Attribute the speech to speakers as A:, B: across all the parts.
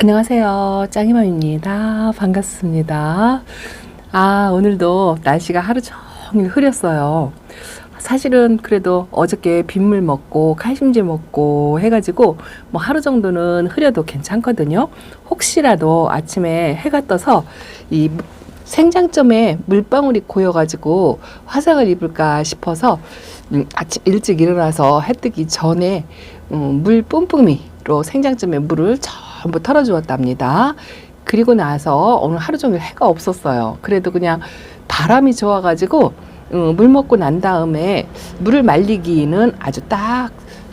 A: 안녕하세요. 짱이맘입니다. 반갑습니다. 아, 오늘도 날씨가 하루 종일 흐렸어요. 사실은 그래도 어저께 빗물 먹고 칼슘제 먹고 해가지고 뭐 하루 정도는 흐려도 괜찮거든요. 혹시라도 아침에 해가 떠서 이 생장점에 물방울이 고여가지고 화상을 입을까 싶어서 음, 아침 일찍 일어나서 해 뜨기 전에 음, 물 뿜뿜이로 생장점에 물을 전부 털어주었답니다. 그리고 나서 오늘 하루 종일 해가 없었어요. 그래도 그냥 바람이 좋아가지고 음, 물 먹고 난 다음에 물을 말리기는 아주 딱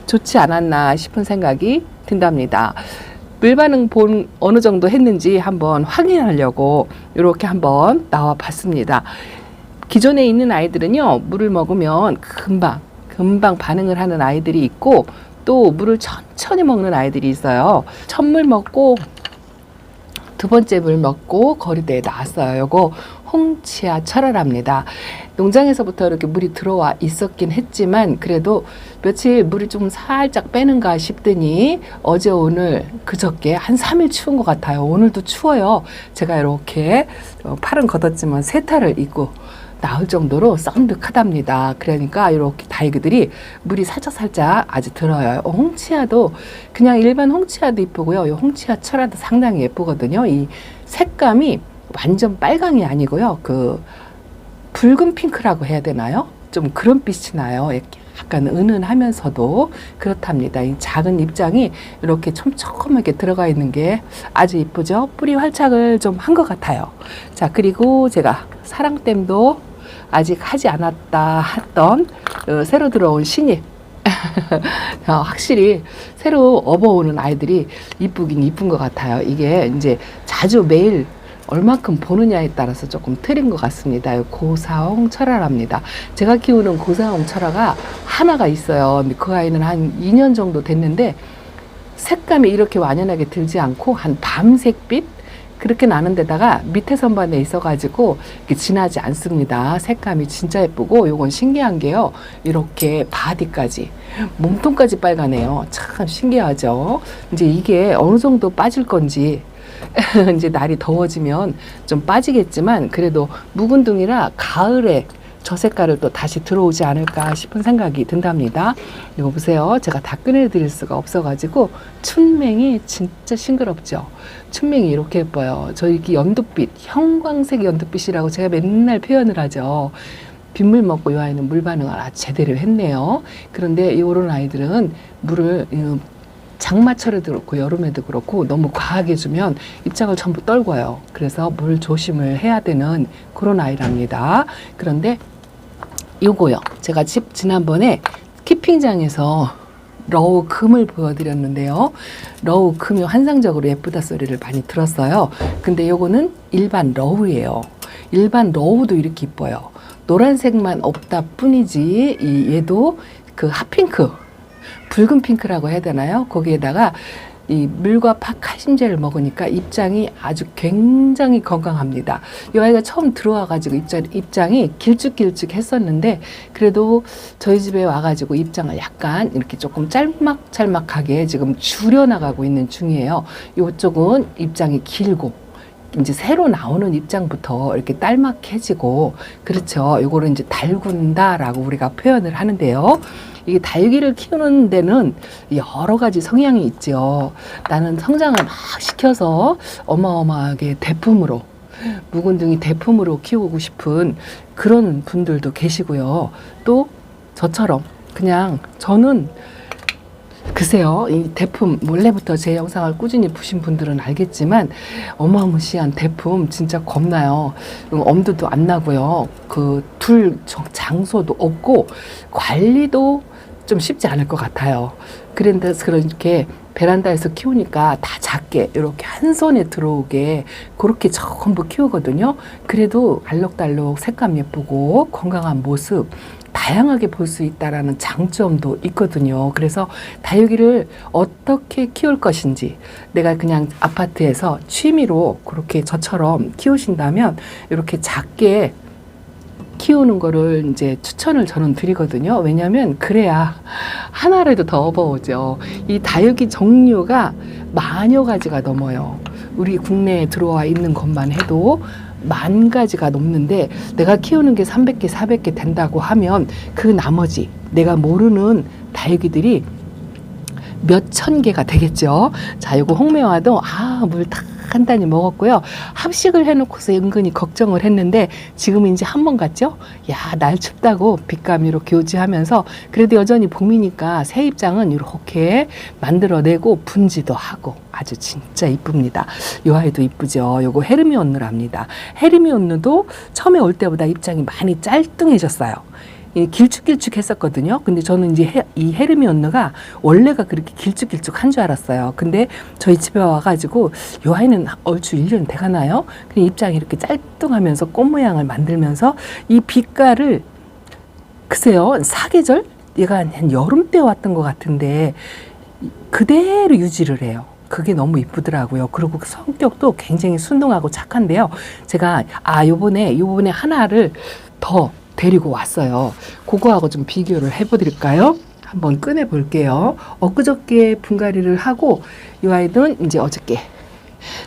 A: 좋지 않았나 싶은 생각이 든답니다. 물 반응 본 어느 정도 했는지 한번 확인하려고 이렇게 한번 나와 봤습니다. 기존에 있는 아이들은요, 물을 먹으면 금방, 금방 반응을 하는 아이들이 있고, 또 물을 천천히 먹는 아이들이 있어요. 첫 물 먹고, 두 번째 물 먹고 거리대에 나왔어요. 요거 홍치아 철화랍니다. 농장에서부터 이렇게 물이 들어와 있었긴 했지만 그래도 며칠 물을 좀 살짝 빼는가 싶더니 어제 오늘 그저께 한 3일 추운 것 같아요. 오늘도 추워요. 제가 이렇게 어, 팔은 걷었지만 세타를 입고 나올 정도로 썬득하답니다. 그러니까 이렇게 다이그들이 물이 살짝살짝 아주 들어요. 어, 홍치아도 그냥 일반 홍치아도 이쁘고요. 이 홍치아 철화도 상당히 예쁘거든요. 이 색감이 완전 빨강이 아니고요. 그 붉은 핑크라고 해야 되나요? 좀 그런 빛이 나요. 이렇게 약간 은은하면서도 그렇답니다. 이 작은 입장이 이렇게 촘촘하게 들어가 있는 게 아주 이쁘죠? 뿌리 활착을 좀 한 것 같아요. 자, 그리고 제가 사랑댐도 아직 하지 않았다 했던 어, 새로 들어온 신입. 어, 확실히 새로 업어오는 아이들이 이쁘긴 이쁜 것 같아요. 이게 이제 자주 매일 얼마큼 보느냐에 따라서 조금 틀린 것 같습니다. 고사홍 철화랍니다. 제가 키우는 고사홍 철화가 하나가 있어요. 그 아이는 한 2년 정도 됐는데 색감이 이렇게 완연하게 들지 않고 한 밤색빛 그렇게 나는 데다가 밑에 선반에 있어가지고 진하지 않습니다. 색감이 진짜 예쁘고 요건 신기한 게요. 이렇게 바디까지 몸통까지 빨가네요. 참 신기하죠. 이제 이게 어느 정도 빠질 건지 이제 날이 더워지면 좀 빠지겠지만 그래도 묵은둥이라 가을에 저 색깔을 또 다시 들어오지 않을까 싶은 생각이 든답니다. 이거 보세요. 제가 다 꺼내드릴 수가 없어가지고 춘맹이 진짜 싱그럽죠. 춘맹이 이렇게 예뻐요. 저 이렇게 연두빛, 형광색 연두빛이라고 제가 맨날 표현을 하죠. 빗물 먹고 이 아이는 물 반응을 아주 제대로 했네요. 그런데 이런 아이들은 물을 음, 장마철에도 그렇고 여름에도 그렇고 너무 과하게 주면 입장을 전부 떨궈요. 그래서 물 조심을 해야 되는 그런 아이랍니다. 그런데 요거요. 제가 집 지난번에 키핑장에서 러우 금을 보여드렸는데요. 러우 금이 환상적으로 예쁘다 소리를 많이 들었어요. 근데 요거는 일반 러우예요. 일반 러우도 이렇게 이뻐요. 노란색만 없다 뿐이지 이 얘도 그 핫핑크 붉은 핑크라고 해야 되나요? 거기에다가 이 물과 팥칼슘제를 먹으니까 입장이 아주 굉장히 건강합니다. 이 아이가 처음 들어와가지고 입장, 입장이 길쭉길쭉 했었는데 그래도 저희 집에 와가지고 입장을 약간 이렇게 조금 짤막짤막하게 지금 줄여나가고 있는 중이에요. 이쪽은 입장이 길고 이제 새로 나오는 입장부터 이렇게 딸막해지고 그렇죠. 요거를 이제 달군다라고 우리가 표현을 하는데요. 이게 달기를 키우는 데는 여러 가지 성향이 있죠. 나는 성장을 막 시켜서 어마어마하게 대품으로 묵은둥이 대품으로 키우고 싶은 그런 분들도 계시고요. 또 저처럼 그냥 저는 글쎄요, 이 대품 원래부터 제 영상을 꾸준히 보신 분들은 알겠지만 어마무시한 대품 진짜 겁나요. 음, 엄두도 안 나고요. 그 둘 장소도 없고 관리도 좀 쉽지 않을 것 같아요. 그런데 그렇게 베란다에서 키우니까 다 작게 이렇게 한 손에 들어오게 그렇게 전부 키우거든요. 그래도 알록달록 색감 예쁘고 건강한 모습 다양하게 볼 수 있다라는 장점도 있거든요. 그래서 다육이를 어떻게 키울 것인지 내가 그냥 아파트에서 취미로 그렇게 저처럼 키우신다면 이렇게 작게 키우는 거를 이제 추천을 저는 드리거든요. 왜냐하면 그래야 하나라도 더 업어오죠. 이 다육이 종류가 만여 가지가 넘어요. 우리 국내에 들어와 있는 것만 해도 만 가지가 넘는데 내가 키우는 게 300개, 400개 된다고 하면 그 나머지 내가 모르는 다육이들이 몇 천 개가 되겠죠. 자, 요거 홍매화도 아, 물다 간단히 먹었고요. 합식을 해놓고서 은근히 걱정을 했는데 지금 이제 한 번 갔죠. 야, 날 춥다고 빗감이로 교지하면서 그래도 여전히 봄이니까 새 입장은 이렇게 만들어내고 분지도 하고 아주 진짜 이쁩니다. 요 아이도 이쁘죠. 요거 헤르미온느랍니다. 헤르미온느도 처음에 올 때보다 입장이 많이 짤뚱해졌어요. 이 길쭉길쭉했었거든요. 근데 저는 이제 헤, 이 헤르미온느가 원래가 그렇게 길쭉길쭉한 줄 알았어요. 근데 저희 집에 와가지고 요 아이는 얼추 1년 돼가나요? 근데 입장이 이렇게 짤뚱하면서 꽃 모양을 만들면서 이 빛깔을 글쎄요 사계절 얘가 한 여름 때 왔던 것 같은데 그대로 유지를 해요. 그게 너무 이쁘더라고요. 그리고 그 성격도 굉장히 순둥하고 착한데요. 제가 아 요번에 요번에 하나를 더 데리고 왔어요. 그거하고 좀 비교를 해보드릴까요? 한번 꺼내 볼게요. 엊그저께 분갈이를 하고 이 아이들은 이제 어저께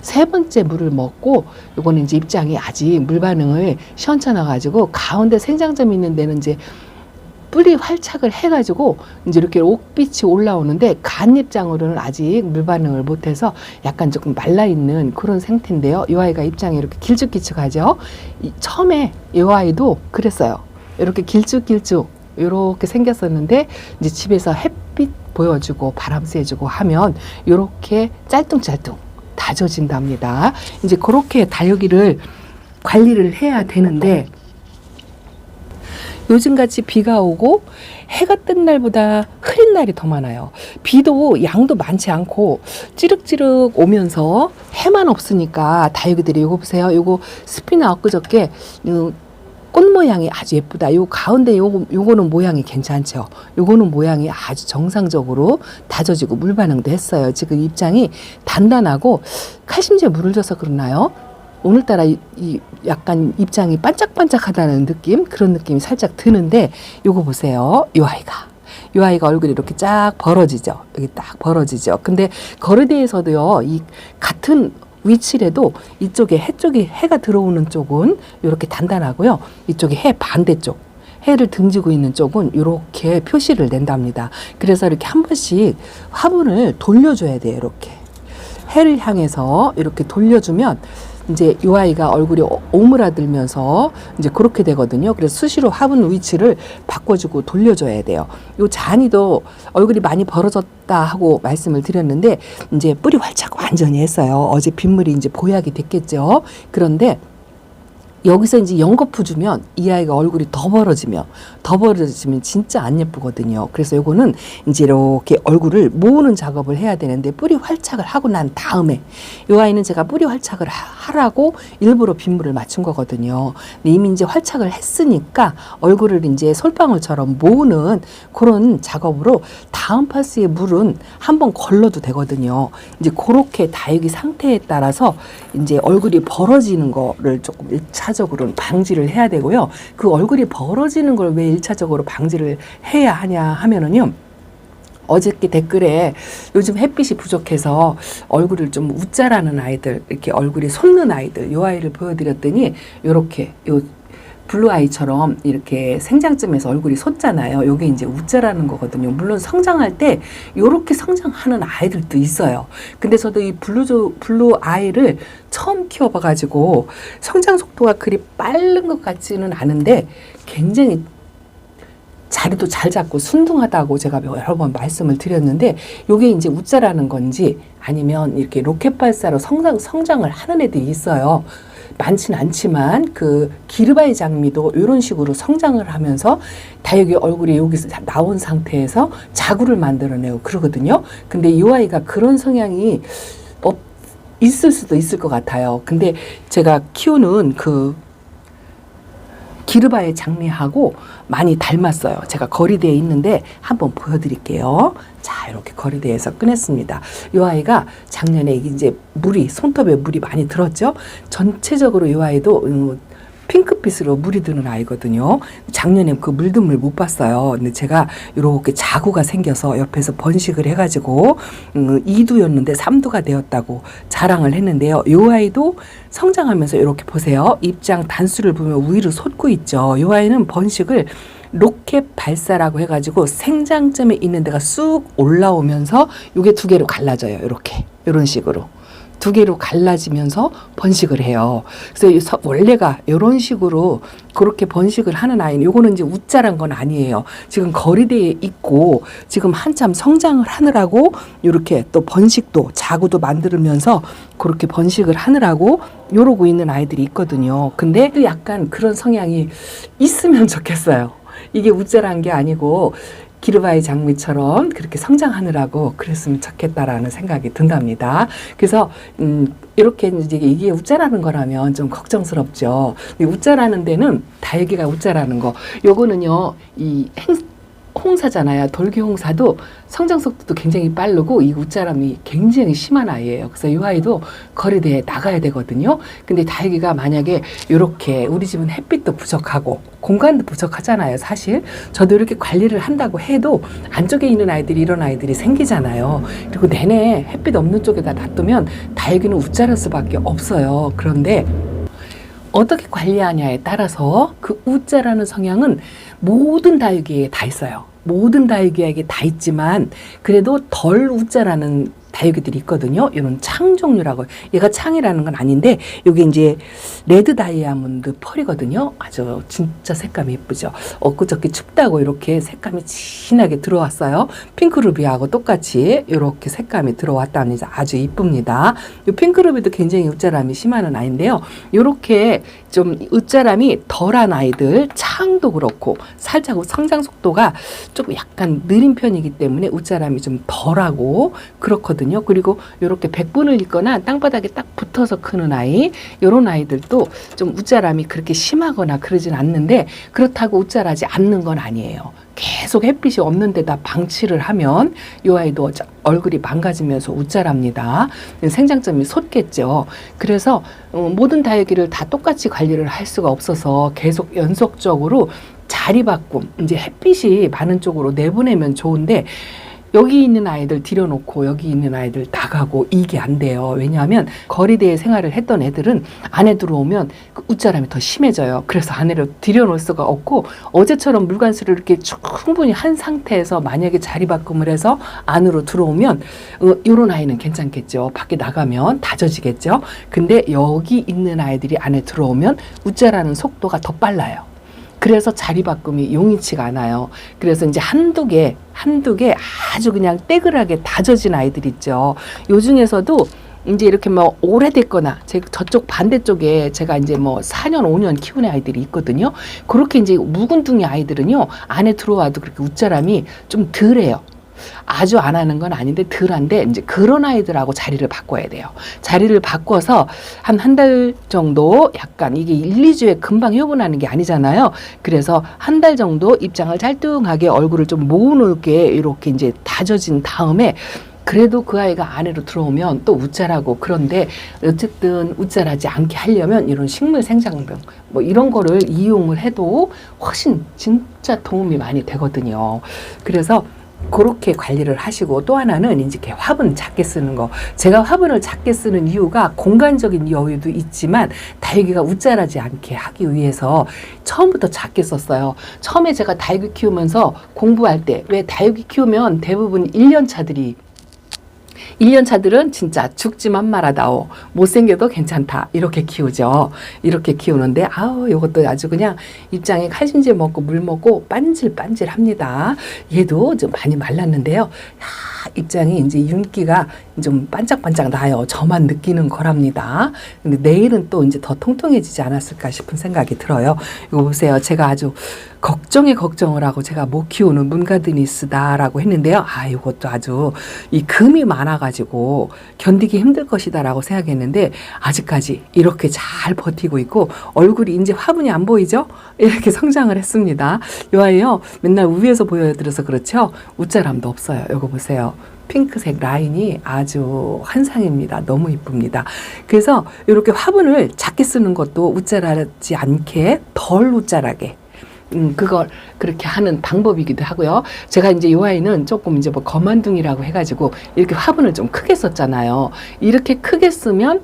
A: 세 번째 물을 먹고 요거는 이제 입장이 아직 물 반응을 시원찮아 가지고 가운데 생장점 있는 데는 이제 뿌리 활착을 해가지고 이제 이렇게 옥빛이 올라오는데 간 입장으로는 아직 물 반응을 못해서 약간 조금 말라 있는 그런 상태인데요. 이 아이가 입장이 이렇게 길쭉길쭉하죠. 이, 처음에 이 아이도 그랬어요. 이렇게 길쭉길쭉 이렇게 생겼었는데 이제 집에서 햇빛 보여주고 바람 쐬주고 하면 이렇게 짤뚱짤뚱 다져진답니다. 이제 그렇게 다육이를 관리를 해야 되는데 요즘같이 비가 오고 해가 뜬 날보다 흐린 날이 더 많아요. 비도 양도 많지 않고 찌륵찌륵 오면서 해만 없으니까 다육이들이 요거 보세요. 요거 스피나 엊그저께 음, 꽃 모양이 아주 예쁘다. 요 가운데 요거 요거는 모양이 괜찮죠. 요거는 모양이 아주 정상적으로 다져지고 물 반응도 했어요. 지금 입장이 단단하고 칼슘제 물을 줘서 그러나요? 오늘따라 이, 이 약간 입장이 반짝반짝하다는 느낌 그런 느낌이 살짝 드는데 요거 보세요. 요 아이가 요 아이가 얼굴이 이렇게 쫙 벌어지죠. 여기 딱 벌어지죠. 근데 거르대에서도요. 이 같은 위치래도 이쪽에 해 쪽이 해가 들어오는 쪽은 이렇게 단단하고요. 이쪽에 해 반대쪽 해를 등지고 있는 쪽은 이렇게 표시를 낸답니다. 그래서 이렇게 한 번씩 화분을 돌려줘야 돼요. 이렇게 해를 향해서 이렇게 돌려주면 이제 이 아이가 얼굴이 오- 오므라들면서 이제 그렇게 되거든요. 그래서 수시로 화분 위치를 바꿔주고 돌려줘야 돼요. 요 잔이도 얼굴이 많이 벌어졌다 하고 말씀을 드렸는데 이제 뿌리 활착 완전히 했어요. 어제 빗물이 이제 보약이 됐겠죠. 그런데 여기서 이제 연거푸 주면 이 아이가 얼굴이 더 벌어지며 더 벌어지면 진짜 안 예쁘거든요. 그래서 요거는 이제 이렇게 얼굴을 모으는 작업을 해야 되는데 뿌리 활착을 하고 난 다음에 요 아이는 제가 뿌리 활착을 하- 하라고 일부러 빗물을 맞춘 거거든요. 이미 이제 활착을 했으니까 얼굴을 이제 솔방울처럼 모으는 그런 작업으로 다음 파스의 물은 한번 걸러도 되거든요. 이제 그렇게 다육이 상태에 따라서 이제 얼굴이 벌어지는 거를 조금 일차적으로는 방지를 해야 되고요. 그 얼굴이 벌어지는 걸 왜 일차적으로 방지를 해야 하냐 하면은요. 어저께 댓글에 요즘 햇빛이 부족해서 얼굴을 좀 웃자라는 아이들, 이렇게 얼굴이 솟는 아이들, 요 아이를 보여드렸더니 요렇게 요 블루 아이처럼 이렇게 생장점에서 얼굴이 솟잖아요. 요게 이제 웃자라는 거거든요. 물론 성장할 때 요렇게 성장하는 아이들도 있어요. 근데 저도 이 블루 블루 아이를 처음 키워봐가지고 성장 속도가 그리 빠른 것 같지는 않은데 굉장히 자리도 잘 잡고 순둥하다고 제가 여러 번 말씀을 드렸는데 요게 이제 웃자라는 건지 아니면 이렇게 로켓 발사로 성장 성장을 하는 애들이 있어요. 많지는 않지만 그 기르바이 장미도 이런 식으로 성장을 하면서 다육이 얼굴이 여기서 다 나온 상태에서 자구를 만들어내고 그러거든요. 근데 이 아이가 그런 성향이 없 있을 수도 있을 것 같아요. 근데 제가 키우는 그 기르바의 장미하고 많이 닮았어요. 제가 거리대에 있는데 한번 보여드릴게요. 자, 이렇게 거리대에서 꺼냈습니다. 이 아이가 작년에 이제 물이 손톱에 물이 많이 들었죠. 전체적으로 이 아이도 음, 핑크빛으로 물이 드는 아이거든요. 작년에 그 물든 물 못 봤어요. 근데 제가 이렇게 자구가 생겨서 옆에서 번식을 해가지고 음, 2두였는데 3두가 되었다고 자랑을 했는데요. 이 아이도 성장하면서 이렇게 보세요. 입장 단수를 보면 위로 솟고 있죠. 이 아이는 번식을 로켓 발사라고 해가지고 생장점에 있는 데가 쑥 올라오면서 요게 두 개로 갈라져요. 이렇게 이런 식으로. 두 개로 갈라지면서 번식을 해요. 그래서 원래가 이런 식으로 그렇게 번식을 하는 아이는 요거는 이제 우짜란 건 아니에요. 지금 거리대에 있고 지금 한참 성장을 하느라고 이렇게 또 번식도 자구도 만들면서 그렇게 번식을 하느라고 요러고 있는 아이들이 있거든요. 근데 또 약간 그런 성향이 있으면 좋겠어요. 이게 우짜란 게 아니고 기르바이 장미처럼 그렇게 성장하느라고 그랬으면 좋겠다라는 생각이 든답니다. 그래서 음 이렇게 이제 이게 우짜라는 거라면 좀 걱정스럽죠. 근데 우짜라는 데는 다육이가 우짜라는 거. 요거는요 이 행, 홍사잖아요. 돌기 홍사도 성장 속도도 굉장히 빠르고 이 우짜람이 굉장히 심한 아이예요. 그래서 이 아이도 거리대에 나가야 되거든요. 근데 다육이가 만약에 이렇게 우리 집은 햇빛도 부족하고 공간도 부족하잖아요. 사실 저도 이렇게 관리를 한다고 해도 안쪽에 있는 아이들이 이런 아이들이 생기잖아요. 그리고 내내 햇빛 없는 쪽에다 놔두면 다육이는 우짜랄 수밖에 없어요. 그런데 어떻게 관리하냐에 따라서 그 우짜라는 성향은 모든 다육이에 다 있어요. 모든 다육이에게 다 있지만 그래도 덜 우짜라는 다육이들이 있거든요. 이런 창 종류라고 얘가 창이라는 건 아닌데 이게 이제 레드 다이아몬드 펄이거든요. 아주 진짜 색감이 예쁘죠. 엊그저께 춥다고 이렇게 색감이 진하게 들어왔어요. 핑크루비하고 똑같이 이렇게 색감이 들어왔다니 아주 이쁩니다. 이 핑크루비도 굉장히 웃자람이 심한 아이인데요. 이렇게 좀 웃자람이 덜한 아이들 창도 그렇고 살짝 성장 속도가 조금 약간 느린 편이기 때문에 웃자람이 좀 덜하고 그렇거든요. 그리고 이렇게 백분을 읽거나 땅바닥에 딱 붙어서 크는 아이 이런 아이들도 좀 웃자람이 그렇게 심하거나 그러진 않는데 그렇다고 웃자라지 않는 건 아니에요. 계속 햇빛이 없는 데다 방치를 하면 이 아이도 저- 얼굴이 망가지면서 웃자랍니다. 생장점이 솟겠죠. 그래서 어, 모든 다육이를 다 똑같이 관리를 할 수가 없어서 계속 연속적으로 자리 바꿈, 이제 햇빛이 많은 쪽으로 내보내면 좋은데 여기 있는 아이들 들여놓고 여기 있는 아이들 나가고 이게 안 돼요. 왜냐하면 거리대에 생활을 했던 애들은 안에 들어오면 그 웃자람이 더 심해져요. 그래서 안에로 들여놓을 수가 없고 어제처럼 물관수를 이렇게 충분히 한 상태에서 만약에 자리 바꿈을 해서 안으로 들어오면 어, 이런 아이는 괜찮겠죠. 밖에 나가면 다져지겠죠. 근데 여기 있는 아이들이 안에 들어오면 웃자라는 속도가 더 빨라요. 그래서 자리 바꿈이 용이치가 않아요. 그래서 이제 한두 개, 한두 개 아주 그냥 떼글하게 다져진 아이들 있죠. 요 중에서도 이제 이렇게 뭐 오래됐거나 제 저쪽 반대쪽에 제가 이제 뭐 4년, 5년 키운 아이들이 있거든요. 그렇게 이제 묵은둥이 아이들은요. 안에 들어와도 그렇게 웃자람이 좀 덜해요. 아주 안 하는 건 아닌데 덜한데 이제 그런 아이들하고 자리를 바꿔야 돼요. 자리를 바꿔서 한 한 달 정도 약간 이게 1, 2주에 금방 효분하는 게 아니잖아요. 그래서 한 달 정도 입장을 짤뚱하게 얼굴을 좀 모으놓게 이렇게 이제 다져진 다음에 그래도 그 아이가 안으로 들어오면 또 웃자라고 그런데 어쨌든 웃자라지 않게 하려면 이런 식물 생장병 뭐 이런 거를 이용을 해도 훨씬 진짜 도움이 많이 되거든요. 그래서 그렇게 관리를 하시고 또 하나는 이렇게 화분 작게 쓰는 거. 제가 화분을 작게 쓰는 이유가 공간적인 여유도 있지만 다육이가 웃자라지 않게 하기 위해서 처음부터 작게 썼어요. 처음에 제가 다육이 키우면서 공부할 때 왜 다육이 키우면 대부분 1년 차들이 1년 차들은 진짜 죽지만 말아다오. 못생겨도 괜찮다. 이렇게 키우죠. 이렇게 키우는데, 아우, 요것도 아주 그냥 입장에 칼진질 먹고 물 먹고 반질반질 합니다. 얘도 좀 많이 말랐는데요. 야, 입장이 이제 윤기가 좀 반짝반짝 나요. 저만 느끼는 거랍니다. 근데 내일은 또 이제 더 통통해지지 않았을까 싶은 생각이 들어요. 이거 보세요. 제가 아주 걱정에 걱정을 하고 제가 못 키우는 문가드니스다라고 했는데요. 아, 이것도 아주 이 금이 많아 많아가지고 견디기 힘들 것이다라고 생각했는데 아직까지 이렇게 잘 버티고 있고 얼굴이 이제 화분이 안 보이죠? 이렇게 성장을 했습니다. 요 아이요 맨날 위에서 보여드려서 그렇죠? 웃자람도 없어요. 요거 보세요. 핑크색 라인이 아주 환상입니다. 너무 이쁩니다. 그래서 이렇게 화분을 작게 쓰는 것도 웃자라지 않게 덜 웃자라게 음, 그걸 그렇게 하는 방법이기도 하고요. 제가 이제 요 아이는 조금 이제 뭐 거만둥이라고 해가지고 이렇게 화분을 좀 크게 썼잖아요. 이렇게 크게 쓰면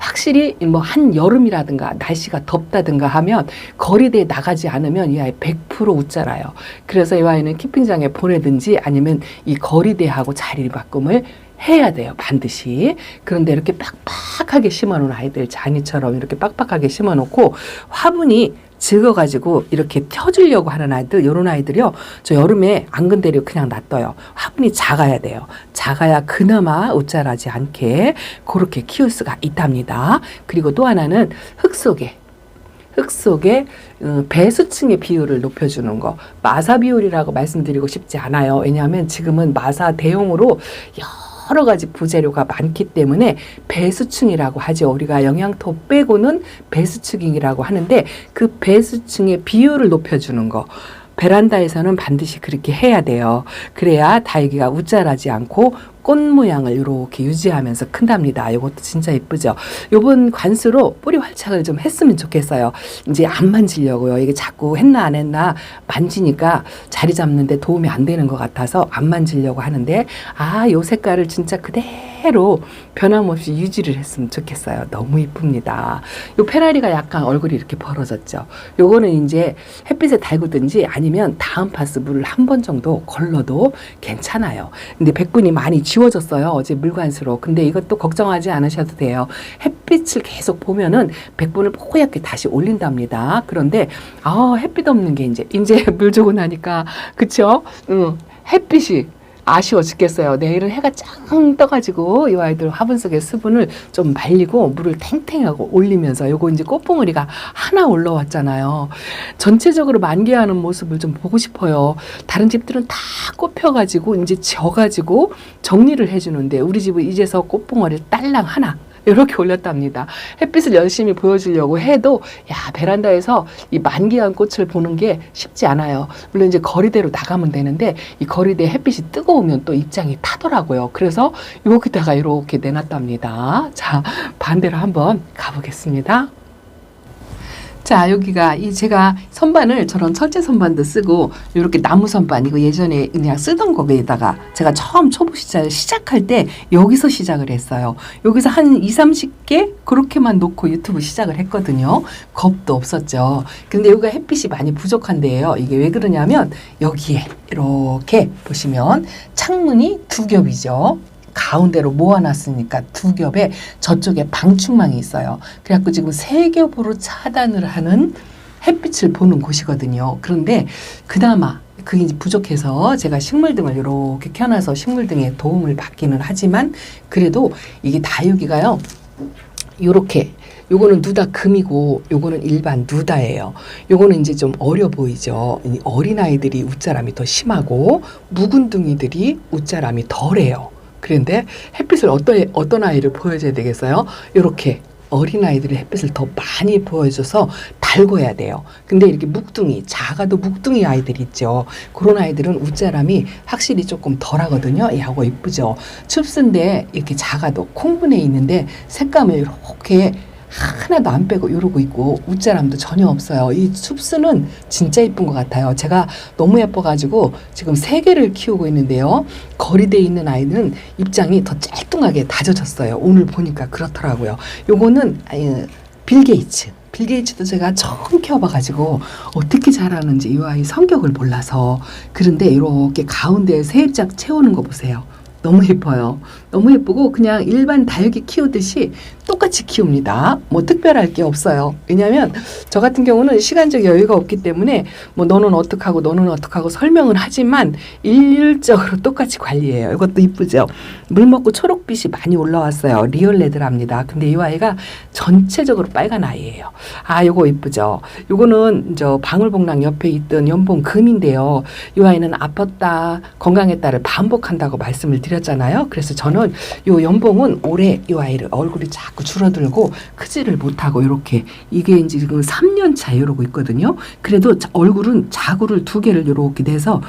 A: 확실히 뭐 한 여름이라든가 날씨가 덥다든가 하면 거리대에 나가지 않으면 이 아이 100% 웃잖아요. 그래서 이 아이는 키핑장에 보내든지 아니면 이 거리대하고 자리 바꿈을 해야 돼요. 반드시. 그런데 이렇게 빡빡하게 심어놓은 아이들 잔이처럼 이렇게 빡빡하게 심어놓고 화분이 적어가지고 이렇게 펴주려고 하는 아이들, 요런 아이들이요. 저 여름에 안근대로 그냥 놔둬요. 화분이 작아야 돼요. 작아야 그나마 옷자라지 않게 그렇게 키울 수가 있답니다. 그리고 또 하나는 흙 속에 흙 속에 어, 배수층의 비율을 높여주는 거 마사 비율이라고 말씀드리고 싶지 않아요. 왜냐하면 지금은 마사 대용으로 여러 가지 부재료가 많기 때문에 배수층이라고 하죠. 우리가 영양토 빼고는 배수층이라고 하는데 그 배수층의 비율을 높여주는 거. 베란다에서는 반드시 그렇게 해야 돼요. 그래야 다육이가 웃자라지 않고 꽃 모양을 이렇게 유지하면서 큰답니다. 이것도 진짜 예쁘죠. 요번 관수로 뿌리 활착을 좀 했으면 좋겠어요. 이제 안 만지려고요. 이게 자꾸 했나 안 했나 만지니까 자리 잡는데 도움이 안 되는 것 같아서 안 만지려고 하는데 아, 요 색깔을 진짜 그대로 변함없이 유지를 했으면 좋겠어요. 너무 이쁩니다. 요 페라리가 약간 얼굴이 이렇게 벌어졌죠. 요거는 이제 햇빛에 달구든지 아니면 다음 파스 물을 한 번 정도 걸러도 괜찮아요. 근데 백분이 많이 지워졌어요. 어제 물관수로. 근데 이것도 걱정하지 않으셔도 돼요. 햇빛을 계속 보면은 백분을 뽀얗게 다시 올린답니다. 그런데 아 햇빛 없는 게 이제 이제 물 주고 나니까 그쵸? 응. 햇빛이 아쉬워 죽겠어요. 내일은 해가 짱 떠가지고 이 아이들 화분 속의 수분을 좀 말리고 물을 탱탱하고 올리면서 요거 이제 꽃봉오리가 하나 올라왔잖아요. 전체적으로 만개하는 모습을 좀 보고 싶어요. 다른 집들은 다 꽃펴가지고 이제 져가지고 정리를 해주는데 우리 집은 이제서 꽃봉오리 딸랑 하나 이렇게 올렸답니다. 햇빛을 열심히 보여주려고 해도 야 베란다에서 이 만개한 꽃을 보는 게 쉽지 않아요. 물론 이제 거리대로 나가면 되는데 이 거리대 햇빛이 뜨거우면 또 입장이 타더라고요. 그래서 여기다가 이렇게 내놨답니다. 자 반대로 한번 가보겠습니다. 자 여기가 이 제가 선반을 저런 철제 선반도 쓰고 이렇게 나무 선반 이거 예전에 그냥 쓰던 거에다가 제가 처음 초보 시작을 시작할 때 여기서 시작을 했어요. 여기서 한 2, 30개 그렇게만 놓고 유튜브 시작을 했거든요. 겁도 없었죠. 근데 여기가 햇빛이 많이 부족한데요. 이게 왜 그러냐면 여기에 이렇게 보시면 창문이 두 겹이죠. 가운데로 모아놨으니까 두 겹에 저쪽에 방충망이 있어요. 그래갖고 지금 세 겹으로 차단을 하는 햇빛을 보는 곳이거든요. 그런데 그나마 그게 부족해서 제가 식물등을 이렇게 켜놔서 식물등에 도움을 받기는 하지만 그래도 이게 다육이가요. 요렇게 요거는 누다 금이고 요거는 일반 누다예요. 요거는 이제 좀 어려 보이죠. 이 어린아이들이 웃자람이 더 심하고 묵은둥이들이 웃자람이 덜해요. 그런데 햇빛을 어떤 어떤 아이를 보여줘야 되겠어요? 요렇게 어린 아이들의 햇빛을 더 많이 보여줘서 달궈야 돼요. 근데 이렇게 묵둥이 작아도 묵둥이 아이들 있죠. 그런 아이들은 웃자람이 확실히 조금 덜 하거든요. 야고 이쁘죠. 춥순데 이렇게 작아도 콩분해 있는데 색감을 이렇게 하나도 안 빼고 이러고 있고 웃자람도 전혀 없어요. 이 숲수는 진짜 이쁜 것 같아요. 제가 너무 예뻐가지고 지금 세 개를 키우고 있는데요. 거리대에 있는 아이는 입장이 더 짤뚱하게 다져졌어요. 오늘 보니까 그렇더라고요. 요거는 아이, 빌 게이츠. 빌 게이츠도 제가 처음 키워봐가지고 어떻게 자라는지 이 아이 성격을 몰라서 그런데 이렇게 가운데에 세 입장 채우는 거 보세요. 너무 예뻐요. 너무 예쁘고 그냥 일반 다육이 키우듯이 똑같이 키웁니다. 뭐 특별할 게 없어요. 왜냐하면 저 같은 경우는 시간적 여유가 없기 때문에 뭐 너는 어떡하고 너는 어떡하고 설명을 하지만 일률적으로 똑같이 관리해요. 이것도 이쁘죠. 물 먹고 초록빛이 많이 올라왔어요. 리얼 레드랍니다. 근데 이 아이가 전체적으로 빨간 아이예요. 아, 요거 이쁘죠. 요거는 저 방울복랑 옆에 있던 연봉 금인데요. 이 아이는 아팠다 건강했다를 반복한다고 말씀을 드렸. 드렸잖아요. 그래서 저는 요 연봉은 올해 이 아이를 얼굴이 자꾸 줄어들고 크지를 못하고 이렇게 이게 이제 지금 3년 차 이러고 있거든요. 그래도 자- 얼굴은 자구를 두 개를 이렇게 돼서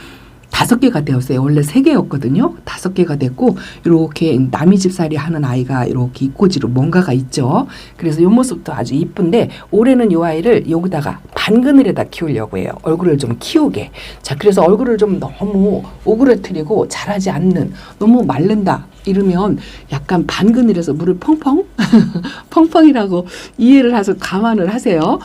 A: 다섯 개가 되었어요. 원래 세 개였거든요. 다섯 개가 됐고 이렇게 남이 집살이 하는 아이가 이렇게 입꼬지로 뭔가가 있죠. 그래서 이 모습도 아주 이쁜데 올해는 이 아이를 여기다가 반 그늘에다 키우려고 해요. 얼굴을 좀 키우게. 자, 그래서 얼굴을 좀 너무 오그라뜨리고 자라지 않는 너무 마른다. 이러면 약간 반 그늘에서 물을 펑펑 펑펑이라고 이해를 해서 감안을 하세요.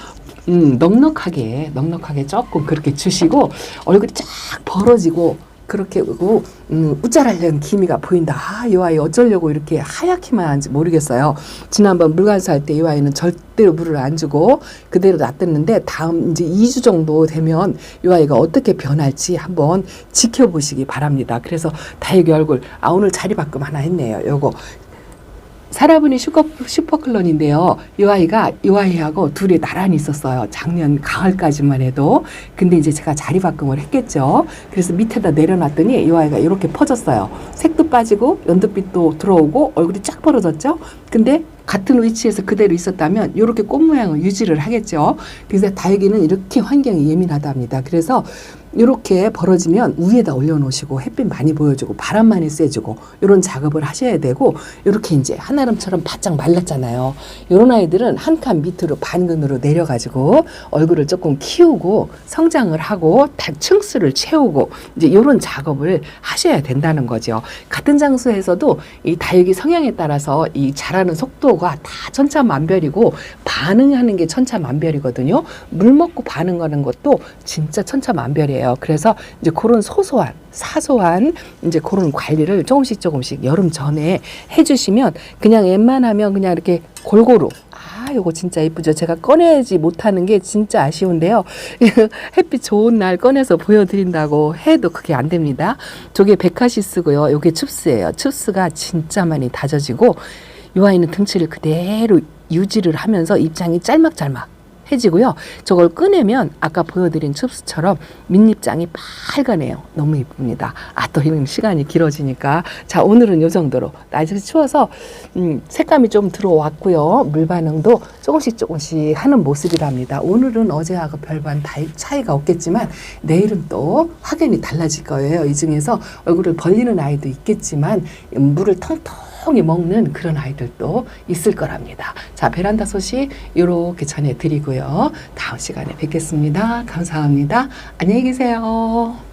A: 음, 넉넉하게 넉넉하게 조금 그렇게 주시고 얼굴이 쫙 벌어지고 그렇게 우, 음, 우짜라는 기미가 보인다. 아, 이 아이 어쩌려고 이렇게 하얗게만 하는지 모르겠어요. 지난번 물관사 할때 이 아이는 절대로 물을 안 주고 그대로 놔뒀는데 다음 이제 2주 정도 되면 이 아이가 어떻게 변할지 한번 지켜보시기 바랍니다. 그래서 다육이 얼굴 아 오늘 자리 바꿈 하나 했네요. 요거 사라분이 슈퍼, 슈퍼클론인데요. 이 아이가 이 아이하고 둘이 나란히 있었어요. 작년 가을까지만 해도. 근데 이제 제가 자리 바꿈을 했겠죠. 그래서 밑에다 내려놨더니 이 아이가 이렇게 퍼졌어요. 색도 빠지고 연두빛도 들어오고 얼굴이 쫙 벌어졌죠. 근데 같은 위치에서 그대로 있었다면 이렇게 꽃 모양을 유지를 하겠죠. 그래서 다육이는 이렇게 환경이 예민하답니다. 그래서 이렇게 벌어지면 위에다 올려놓으시고 햇빛 많이 보여주고 바람 많이 쐬주고 이런 작업을 하셔야 되고 이렇게 이제 한아름처럼 바짝 말랐잖아요. 이런 아이들은 한 칸 밑으로 반근으로 내려가지고 얼굴을 조금 키우고 성장을 하고 다 층수를 채우고 이제 이런 작업을 하셔야 된다는 거죠. 같은 장소에서도 이 다육이 성향에 따라서 이 자라는 속도가 다 천차만별이고 반응하는 게 천차만별이거든요. 물 먹고 반응하는 것도 진짜 천차만별이에요. 그래서 이제 그런 소소한 사소한 이제 그런 관리를 조금씩 조금씩 여름 전에 해주시면 그냥 웬만하면 그냥 이렇게 골고루 아, 요거 진짜 이쁘죠. 제가 꺼내지 못하는 게 진짜 아쉬운데요. 햇빛 좋은 날 꺼내서 보여드린다고 해도 그게 안 됩니다. 저게 베카시스고요. 요게 춥스예요. 춥스가 진짜 많이 다져지고 이 아이는 등치를 그대로 유지를 하면서 입장이 짤막짤막 해지고요. 저걸 꺼내면 아까 보여드린 춥스처럼 밑입장이 빨가네요. 너무 이쁩니다. 아, 또 이런 시간이 길어지니까. 자, 오늘은 요 정도로. 날씨 추워서, 음, 색감이 좀 들어왔고요. 물 반응도 조금씩 조금씩 하는 모습이랍니다. 오늘은 어제하고 별반 다이- 차이가 없겠지만, 내일은 또 확연히 달라질 거예요. 이 중에서 얼굴을 벌리는 아이도 있겠지만, 음, 물을 텅텅 이 먹는 그런 아이들도 있을 거랍니다. 자, 베란다 소식 이렇게 전해드리고요. 다음 시간에 뵙겠습니다. 감사합니다. 안녕히 계세요.